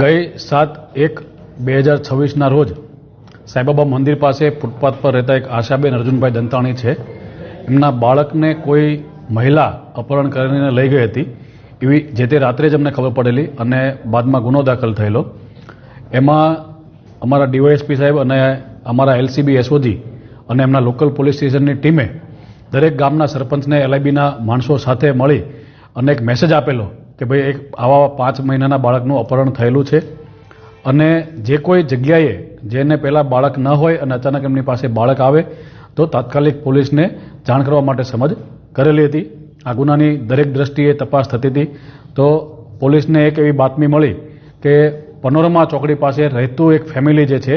ગઈ સાત એક બે હજાર છવ્વીસના રોજ સાંઈબાબા મંદિર પાસે ફૂટપાથ પર રહેતા એક આશાબેન અર્જુનભાઈ દંતાણી છે. એમના બાળકને કોઈ મહિલા અપહરણ કરીને લઈ ગઈ હતી. એવી જે તે રાત્રે જ અમને ખબર પડેલી અને બાદમાં ગુનો દાખલ થયેલો. એમાં અમારા ડીવાયએસપી સાહેબ અને અમારા એલસીબી એસઓજી અને એમના લોકલ પોલીસ સ્ટેશનની ટીમે દરેક ગામના સરપંચને એલઆઈબીના માણસો સાથે મળી અને એક મેસેજ આપેલો કે ભાઈ એક આવા પાંચ મહિનાના બાળકનું અપહરણ થયેલું છે. અને જે કોઈ જગ્યાએ જેને પહેલાં બાળક ન હોય અને અચાનક એમની પાસે બાળક આવે, તો તાત્કાલિક પોલીસને જાણ કરવા માટે સમજ કરેલી હતી. આ ગુનાની દરેક દ્રષ્ટિએ તપાસ થતી હતી. તો પોલીસને એક એવી બાતમી મળી કે પનોરમા ચોકડી પાસે રહેતું એક ફેમિલી જે છે,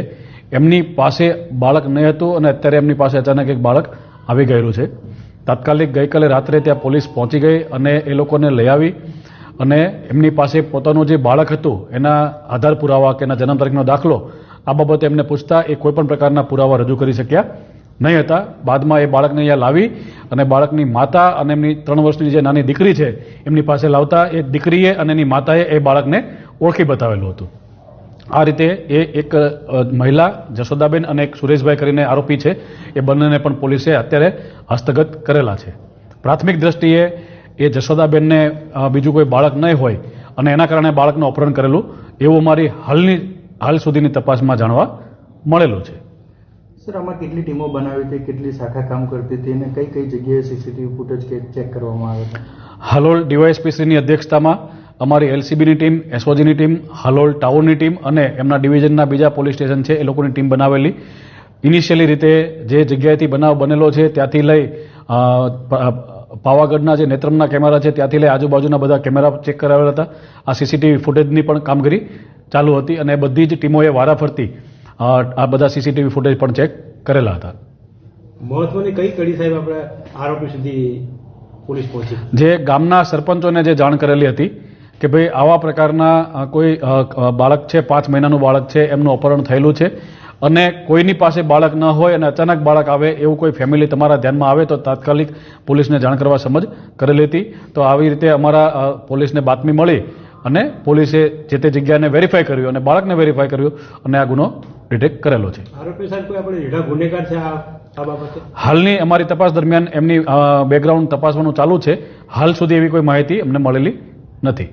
એમની પાસે બાળક નહીં હતું અને અત્યારે એમની પાસે અચાનક એક બાળક આવી ગયેલું છે. તાત્કાલિક ગઈકાલે રાત્રે ત્યાં પોલીસ પહોંચી ગઈ અને એ લોકોને લઈ આવી અને એમની પાસે પોતાનું જે બાળક હતું, એના આધાર પુરાવા કે એના જન્મ તારીખનો દાખલો, આ બાબતે એમને પૂછતા એ કોઈપણ પ્રકારના પુરાવા રજૂ કરી શક્યા નહીં હતા. બાદમાં એ બાળકને અહીંયા લાવી અને બાળકની માતા અને એમની ત્રણ વર્ષની જે નાની દીકરી છે, એમની પાસે લાવતા એ દીકરીએ અને એની માતાએ એ બાળકને ઓળખી બતાવેલું હતું. આ રીતે એ એક મહિલા જશોદાબેન અને એક સુરેશભાઈ કરીને આરોપી છે. એ બંનેને પણ પોલીસે અત્યારે હસ્તગત કરેલા છે. પ્રાથમિક દ્રષ્ટિએ એ જશોદાબેનને બીજું કોઈ બાળક નહીં હોય અને એના કારણે બાળકનું અપહરણ કરેલું એવું મારી હાલની હાલ સુધીની તપાસમાં જાણવા મળેલું છે. સર આમાં કેટલી ટીમો બનાવી હતી કેટલી શાખા કામ કરતી હતી અને કઈ કઈ જગ્યાએ સીસીટીવી ફૂટેજ ચેક કરવામાં આવે છે? હાલોલ ડીવાયએસપીસીની અધ્યક્ષતામાં અમારી એલસીબીની ટીમ એસઓજીની ટીમ હાલોલ ટાઉનની ટીમ અને એમના ડિવિઝનના બીજા પોલીસ સ્ટેશન છે એ લોકોની ટીમ બનાવેલી. ઇનિશિયલી રીતે જે જગ્યાએથી બનાવ બનેલો છે ત્યાંથી લઈ પાવાગઢના જે નેત્રમના કેમેરા છે ત્યાંથી લઈ આજુબાજુના બધા કેમેરા ચેક કરાવેલા હતા. આ સીસીટીવી ફૂટેજની પણ કામગીરી ચાલુ હતી અને બધી જ ટીમોએ વારાફરતી આ બધા સીસીટીવી ફૂટેજ પણ ચેક કરેલા હતા. મહત્વની કઈ કડી સાહેબ આપણે આરોપી સુધી પોલીસ પહોંચી? જે ગામના સરપંચોને જે જાણ કરેલી હતી કે ભાઈ આવા પ્રકારના કોઈ બાળક છે પાંચ મહિનાનું બાળક છે એમનું અપહરણ થયેલું છે અને કોઈની પાસે બાળક ન હોય અને અચાનક બાળક આવે એવું કોઈ ફેમિલી તમારા ધ્યાનમાં આવે તો તાત્કાલિક પોલીસને જાણ કરવા સમજ કરેલી હતી તો આવી રીતે અમારા પોલીસને બાતમી મળી અને પોલીસે જે તે જગ્યાને વેરીફાઈ કર્યું અને બાળકને વેરીફાઈ કર્યું અને આ ગુનો ડિટેક્ટ કરેલો છે. આરોપી સાહેબ કોઈ આપણે ગુનેગાર છે આ આ બાબતે? હાલની અમારી તપાસ દરમિયાન એમની બેકગ્રાઉન્ડ તપાસવાનું ચાલુ છે. હાલ સુધી એવી કોઈ માહિતી અમને મળેલી નથી.